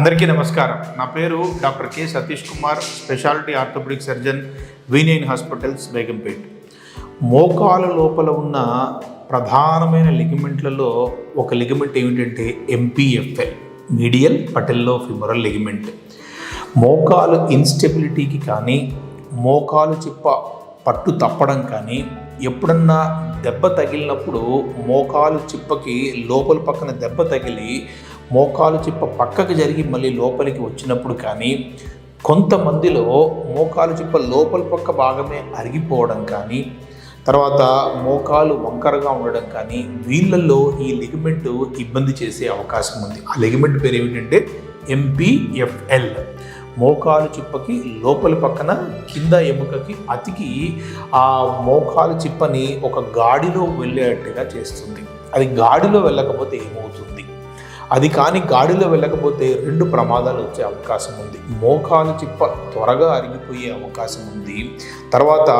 అందరికీ నమస్కారం. నా పేరు doctor K Satish Kumar speciality orthopedic surgeon V9 hospitals Begumpet. మోకాలు లోపల ఉన్న ప్రధానమైన లిగమెంట్లలో ఒక లిగమెంట్ ఏమిటంటే ఎంపీఎఫ్ఎల్ మీడియల్ పటెల్లో ఫిమరల్ లిగమెంట్. మోకాలు ఇన్స్టెబిలిటీకి కానీ మోకాలు చిప్ప పట్టు తప్పడం కానీ ఎప్పుడన్నా దెబ్బ తగిలినప్పుడు మోకాలు చిప్పకి లోపల పక్కన దెబ్బ తగిలి మోకాలు చిప్ప పక్కకి జరిగి మళ్ళీ లోపలికి వచ్చినప్పుడు కానీ కొంతమందిలో మోకాలు చిప్ప లోపల పక్క భాగమే అరిగిపోవడం కానీ తర్వాత మోకాలు వంకరగా ఉండడం కానీ వీళ్ళల్లో ఈ లిగమెంట్ ఇబ్బంది చేసే అవకాశం ఉంది. ఆ లిగమెంట్ పేరు ఏమిటంటే ఎంపీఎఫ్ఎల్ మోకాలు చిప్పకి లోపలి పక్కన కింద ఎముకకి అతికి ఆ మోకాలు చిప్పని ఒక గాడిలో వెళ్ళేట్టుగా చేస్తుంది. అది గాడిలో వెళ్ళకపోతే ఏమవుతుంది? అది కానీ గాడిలో వెళ్ళకపోతే రెండు ప్రమాదాలు వచ్చే అవకాశం ఉంది. మోకాలు చిప్ప త్వరగా అరిగిపోయే అవకాశం ఉంది. తర్వాత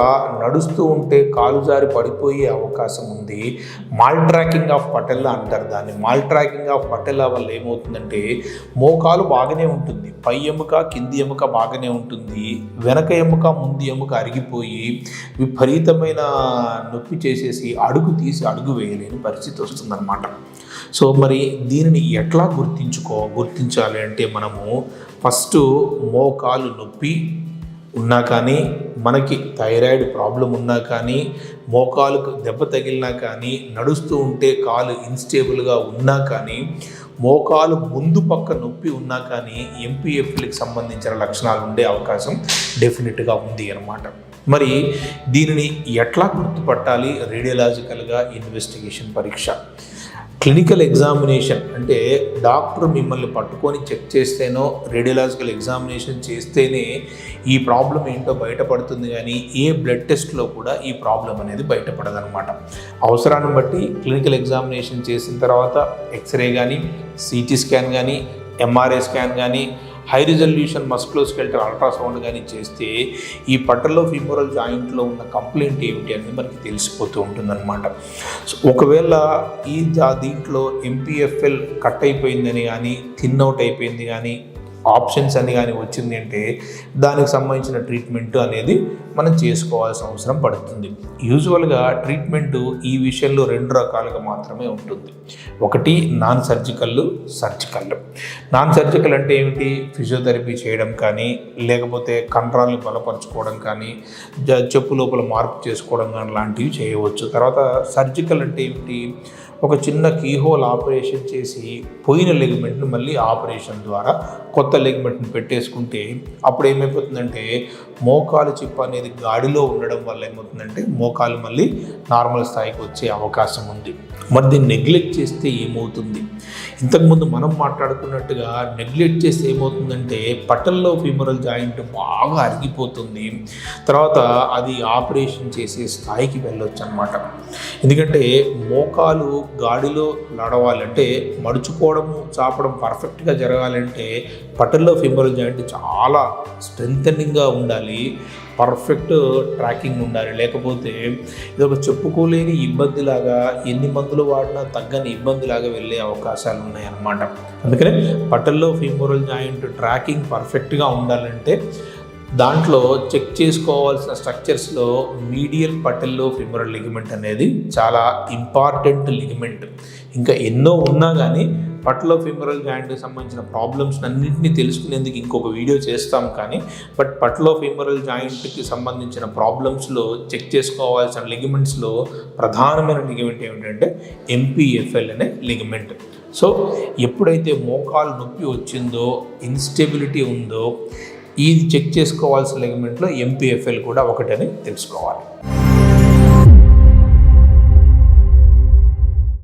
నడుస్తూ ఉంటే కాలు జారి పడిపోయే అవకాశం ఉంది. మాల్ ట్రాకింగ్ ఆఫ్ పటెల్లా అంటారు దాన్ని. మాల్ ట్రాకింగ్ ఆఫ్ పటెల్లా వల్ల ఏమవుతుందంటే మోకాలు బాగానే ఉంటుంది. పై ఎముక కింది ఎముక బాగానే ఉంటుంది. వెనక ఎముక ముందు ఎముక అరిగిపోయి విపరీతమైన నొప్పి చేసేసి అడుగు తీసి అడుగు వేయలేని పరిస్థితి వస్తుందన్నమాట. సో మరి దీనిని ఎట్లా గుర్తించుకో గుర్తించాలి అంటే మనము ఫస్ట్ మోకాలు నొప్పి ఉన్నా కానీ మనకి థైరాయిడ్ ప్రాబ్లం ఉన్నా కానీ మోకాలుకు దెబ్బ తగిలినా కానీ నడుస్తూ ఉంటే కాలు ఇన్స్టేబుల్గా ఉన్నా కానీ మోకాలు ముందు పక్క నొప్పి ఉన్నా కానీ ఎంపీఎఫ్లకి సంబంధించిన లక్షణాలు ఉండే అవకాశం డెఫినెట్గా ఉంది అన్నమాట. మరి దీనిని ఎట్లా గుర్తుపట్టాలి? రేడియలాజికల్గా ఇన్వెస్టిగేషన్ పరీక్ష. క్లినికల్ ఎగ్జామినేషన్ అంటే డాక్టర్ మిమ్మల్ని పట్టుకొని చెక్ చేస్తేనో రేడియలాజికల్ ఎగ్జామినేషన్ చేస్తేనే ఈ ప్రాబ్లం ఏంటో బయటపడుతుంది కానీ ఏ బ్లడ్ టెస్ట్లో కూడా ఈ ప్రాబ్లం అనేది బయటపడదనమాట అవసరాన్ని బట్టి క్లినికల్ ఎగ్జామినేషన్ చేసిన తర్వాత ఎక్స్రే కానీ సిటీ స్కాన్ కానీ ఎంఆర్ఐ స్కాన్ కానీ హై రిజల్యూషన్ మస్క్లోస్కెల్టర్ అల్ట్రాసౌండ్ కానీ చేస్తే ఈ పట్టలో ఫిమోరల్ జాయింట్లో ఉన్న కంప్లైంట్ ఏమిటి అనేది మనకి తెలిసిపోతూ ఉంటుందన్నమాట. సో ఒకవేళ ఈ దీంట్లో ఎంపీఎఫ్ఎల్ కట్ అయిపోయిందని కానీ థిన్ అవుట్ అయిపోయింది కానీ ఆప్షన్స్ అని కానీ వచ్చింది అంటే దానికి సంబంధించిన ట్రీట్మెంట్ అనేది మనం చేసుకోవాల్సిన అవసరం పడుతుంది. యూజువల్గా ట్రీట్మెంట్ ఈ విషయంలో రెండు రకాలుగా మాత్రమే ఉంటుంది. ఒకటి non surgical surgical non surgical అంటే ఏమిటి? ఫిజియోథెరపీ చేయడం కానీ లేకపోతే కండరాలను బలపరచుకోవడం కానీ జ- చెప్పు లోపల మార్పు చేసుకోవడం కానీ లాంటివి చేయవచ్చు. తర్వాత సర్జికల్ అంటే ఏమిటి? ఒక చిన్న కీహోల్ ఆపరేషన్ చేసి పోయిన లెగ్మెంట్ను మళ్ళీ ఆపరేషన్ ద్వారా కొత్త కొత్త లెగ్మెంట్ని పెట్టేసుకుంటే అప్పుడు ఏమైపోతుందంటే మోకాలు చిప్ప అనేది గాడిలో ఉండడం వల్ల ఏమవుతుందంటే మోకాలు మళ్ళీ నార్మల్ స్థాయికి వచ్చే అవకాశం ఉంది. మరి దీన్ని నెగ్లెక్ట్ చేస్తే ఏమవుతుంది? ఇంతకుముందు మనం మాట్లాడుకున్నట్టుగా నెగ్లెక్ట్ చేస్తే ఏమవుతుందంటే పట్టల్లో ఫిమరల్ జాయింట్ బాగా అరిగిపోతుంది. తర్వాత అది ఆపరేషన్ చేసే స్థాయికి వెళ్ళొచ్చు అనమాట ఎందుకంటే మోకాలు గాడిలో నడవాలంటే మడుచుకోవడము చాపడం పర్ఫెక్ట్గా జరగాలంటే పటల్లో ఫిమోరల్ జాయింట్ చాలా స్ట్రెంథనింగ్గా ఉండాలి పర్ఫెక్ట్ ట్రాకింగ్ ఉండాలి. లేకపోతే ఇది ఒక చెప్పుకోలేని ఇబ్బందిలాగా ఎన్ని మందులు వాడినా తగ్గని ఇబ్బందిలాగా వెళ్ళే అవకాశాలు ఉన్నాయన్నమాట. అందుకనే పటల్లో ఫిమోరల్ జాయింట్ ట్రాకింగ్ పర్ఫెక్ట్గా ఉండాలంటే దాంట్లో చెక్ చేసుకోవాల్సిన స్ట్రక్చర్స్లో మీడియల్ పటెల్లో ఫిమరల్ లిగమెంట్ అనేది చాలా ఇంపార్టెంట్ లిగమెంట్. ఇంకా ఎన్నో ఉన్నా కానీ పట్లో ఫిమరల్ జాయింట్కి సంబంధించిన ప్రాబ్లమ్స్ అన్నింటినీ తెలుసుకునేందుకు ఇంకొక వీడియో చేస్తాం కానీ బట్ పట్లో ఫిమరల్ జాయింట్కి సంబంధించిన ప్రాబ్లమ్స్లో చెక్ చేసుకోవాల్సిన లిగమెంట్స్లో ప్రధానమైన లిగమెంట్ ఏమిటంటే ఎంపీఎఫ్ఎల్ అనే లిగమెంట్ సో ఎప్పుడైతే మోకాలు నొప్పి వచ్చిందో ఇన్స్టెబిలిటీ ఉందో ఇది చెక్ చేసుకోవాల్సిన లిగమెంట్లో ఎంపీఎఫ్ఎల్ కూడా ఒకటని తెలుసుకోవాలి.